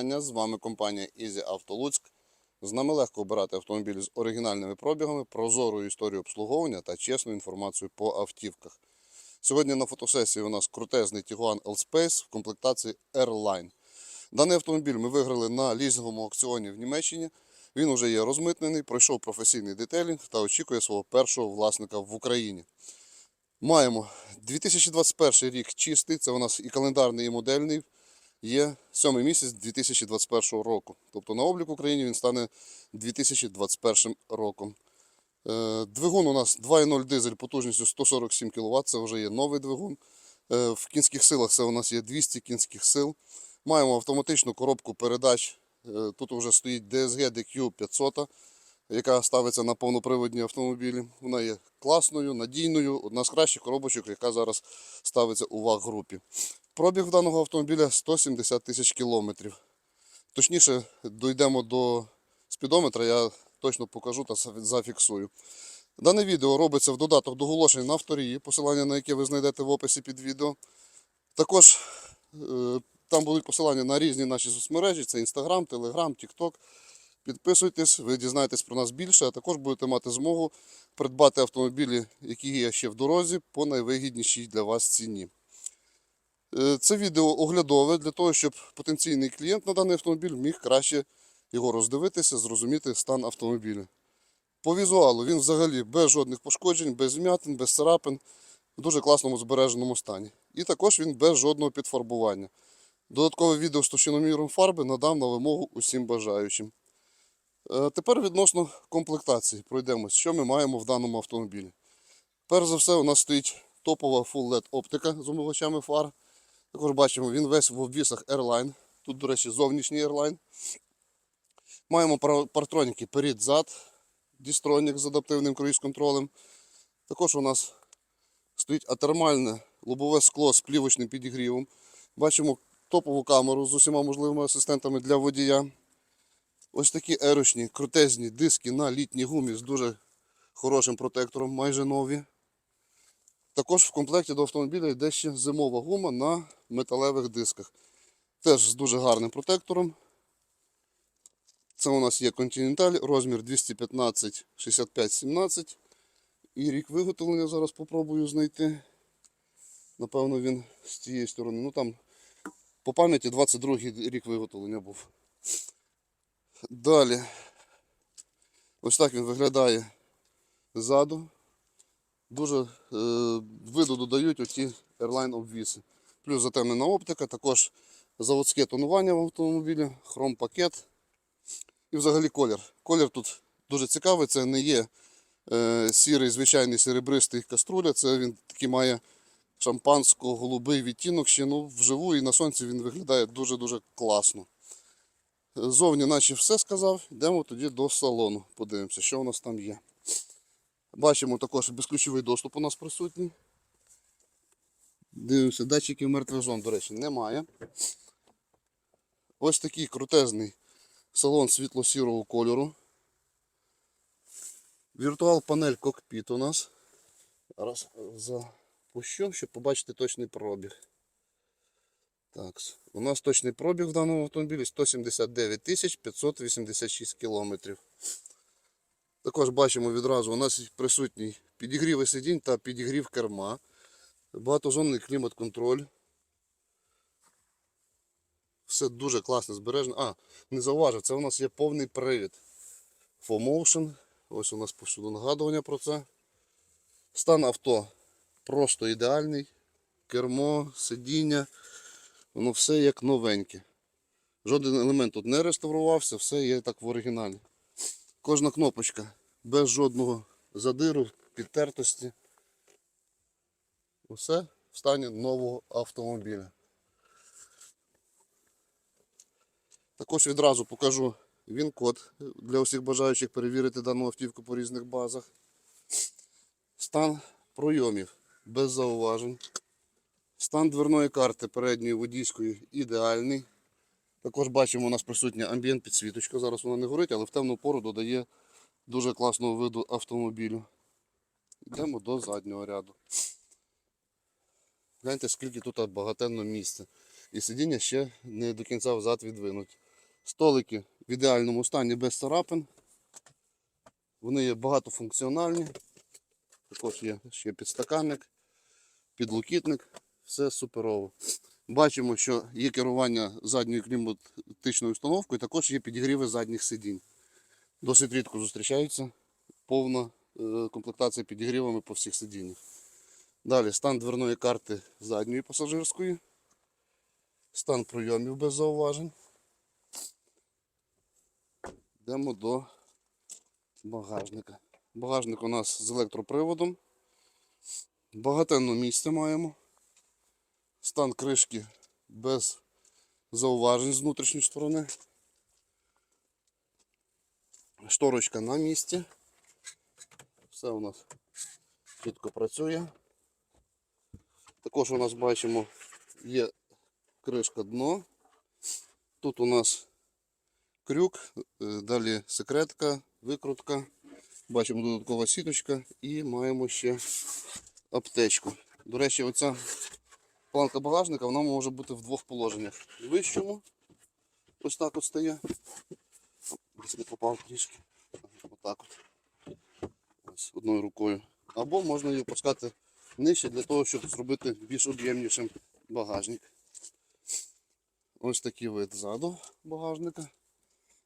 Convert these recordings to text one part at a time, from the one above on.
вітання. З вами компанія Easy Auto. З нами легко обирати автомобілі з оригінальними пробігами, прозорою історією обслуговування та чесною інформацією по автівках. Сьогодні на фотосесії у нас крутезний Tiguan L-Space в комплектації R-Line. Даний автомобіль ми виграли на лізинговому аукціоні в Німеччині. Він вже є розмитнений, пройшов професійний детейлінг та очікує свого першого власника в Україні. Маємо 2021 рік чистий, це у нас і календарний, і модельний. Є сьомий місяць 2021 року. Тобто на облік в Україні він стане 2021 роком. Е, Двигун у нас 2.0 дизель потужністю 147 кВт, це вже є новий двигун. Е, В кінських силах це у нас є 200 кінських сил. Маємо автоматичну коробку передач. Е, Тут вже стоїть DSG DQ 500, яка ставиться на повноприводні автомобілі. Вона є класною, надійною, одна з кращих коробочок, яка зараз ставиться у ВАГ-групі. Пробіг в даного автомобіля 170 тисяч кілометрів. Точніше, дійдемо до спідометра, я точно покажу та зафіксую. Дане відео робиться в додаток до оголошень на авторії, посилання на яке ви знайдете в описі під відео. Також е, там будуть посилання на різні наші соцмережі: це Instagram, Telegram, TikTok. Підписуйтесь, ви дізнаєтесь про нас більше, а також будете мати змогу придбати автомобілі, які є ще в дорозі, по найвигіднішій для вас ціні. Е, Це відео оглядове для того, щоб потенційний клієнт на даний автомобіль міг краще його роздивитися, зрозуміти стан автомобіля. По візуалу він взагалі без жодних пошкоджень, без вмятин, без царапин, в дуже класному збереженому стані. І також він без жодного підфарбування. Додаткове відео з товщиноміром фарби надам на вимогу усім бажаючим. Е, Тепер відносно комплектації пройдемось, що ми маємо в даному автомобілі. Перш за все, у нас стоїть топова Full LED оптика з омивачами фар. Також бачимо, він весь в обвісах Airline. Тут, до речі, зовнішній Airline. Маємо партроніки перед-зад, дістронік з адаптивним круїз-контролем. Також у нас стоїть атермальне лобове скло з плівочним підігрівом. Бачимо топову камеру з усіма можливими асистентами для водія. Ось такі ерочні, крутезні диски на літній гумі з дуже хорошим протектором, майже нові. Також в комплекті до автомобіля йде ще зимова гума на металевих дисках. Теж з дуже гарним протектором. Це у нас є Continental, розмір 215 65 17. І рік виготовлення зараз попробую знайти. Напевно, він з цієї сторони. Ну там по пам'яті 22-й рік виготовлення був. Далі. Ось так він виглядає ззаду. Дуже е, виду додають оці Airline обвіси. Плюс затемнена оптика, також заводське тонування в автомобілі, хром-пакет і взагалі колір. Колір тут дуже цікавий, це не є е, сірий, звичайний серебристий каструля, це він такий має шампансько-голубий відтінок ще ну, вживу і на сонці він виглядає дуже-дуже класно. Зовні наче все сказав, йдемо тоді до салону. Подивимося, що у нас там є. Бачимо також безключовий доступ у нас присутній. Дивимося, датчиків мертвих зон, до речі, немає. Ось такий крутезний салон світло-сірого кольору. Віртуал панель кокпіт у нас. Зараз запущу, щоб побачити точний пробіг. Так, у нас точний пробіг в даному автомобілі 179 586 кілометрів. Також бачимо відразу, у нас присутній підігрів сидінь та підігрів керма. Багатозонний клімат-контроль. Все дуже класно збережено. А, не зауважив, це у нас є повний привід. FOMotion. Ось у нас повсюду нагадування про це. Стан авто просто ідеальний. Кермо, сидіння. Воно все як новеньке. Жоден елемент тут не реставрувався, все є так в оригіналі. Кожна кнопочка без жодного задиру, підтертості. Усе в стані нового автомобіля. Також відразу покажу він-код для усіх бажаючих перевірити дану автівку по різних базах. Стан пройомів без зауважень. Стан дверної карти передньої водійської ідеальний. Також бачимо, у нас присутня амбієнт підсвіточка. Зараз вона не горить, але в темну пору додає дуже класного виду автомобілю. Йдемо до заднього ряду. Гляньте, скільки тут багатенно місця. І сидіння ще не до кінця взад відвинуть. Столики в ідеальному стані без царапин. Вони є багатофункціональні. Також є ще підстаканник, підлокітник. Все суперово. Бачимо, що є керування задньою кліматичною установкою, також є підігріви задніх сидінь. Досить рідко зустрічаються повна е, комплектація підігрівами по всіх сидіннях. Далі стан дверної карти задньої пасажирської. Стан прийомів без зауважень. Йдемо до багажника. Багажник у нас з електроприводом. Багатенно місця маємо. Стан кришки без зауважень з внутрішньої сторони. Шторочка на місці. Все у нас чітко працює. Також у нас бачимо є кришка дно. Тут у нас крюк, е, далі секретка, викрутка. Бачимо додаткова сіточка і маємо ще аптечку. До речі, оця планка багажника вона може бути в двох положеннях. В вищому, ось так от стає. Десь не попав трішки. Отак от. Ось одною рукою. Або можна її опускати нижче для того, щоб зробити більш об'ємнішим багажник. Ось такий вид ззаду багажника.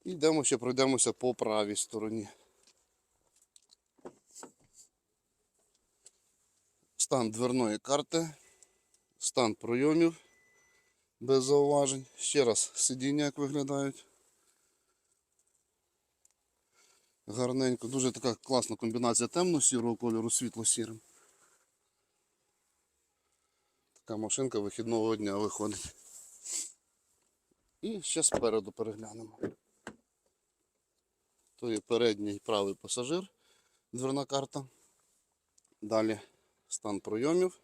І йдемо ще пройдемося по правій стороні. Стан дверної карти, стан пройомів без зауважень. Ще раз сидіння як виглядають. Гарненько, дуже така класна комбінація темно-сірого кольору світло-сірим. Така машинка вихідного дня виходить. І ще спереду переглянемо. То є передній правий пасажир, дверна карта. Далі стан пройомів.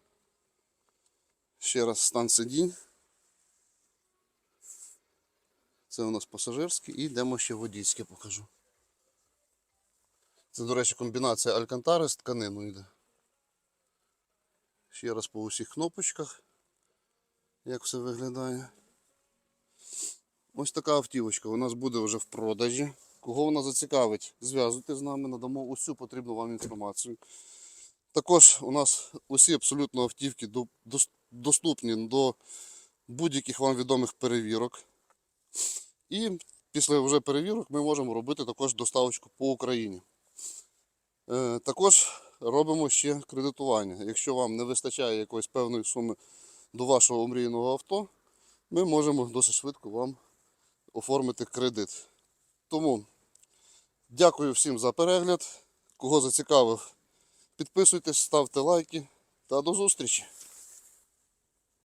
Ще раз стан сидінь. Це у нас пасажирський і йдемо ще водійське покажу. Це, до речі, комбінація алькантари з тканиною йде. Ще раз по усіх кнопочках, як все виглядає. Ось така автівочка у нас буде вже в продажі. Кого вона зацікавить, зв'язуйтесь з нами, надамо усю потрібну вам інформацію. Також у нас усі абсолютно автівки доступні до будь-яких вам відомих перевірок. І після вже перевірок ми можемо робити також доставочку по Україні. Е, Також робимо ще кредитування. Якщо вам не вистачає якоїсь певної суми до вашого омрійного авто, ми можемо досить швидко вам оформити кредит. Тому дякую всім за перегляд. Кого зацікавив, підписуйтесь, ставте лайки та до зустрічі!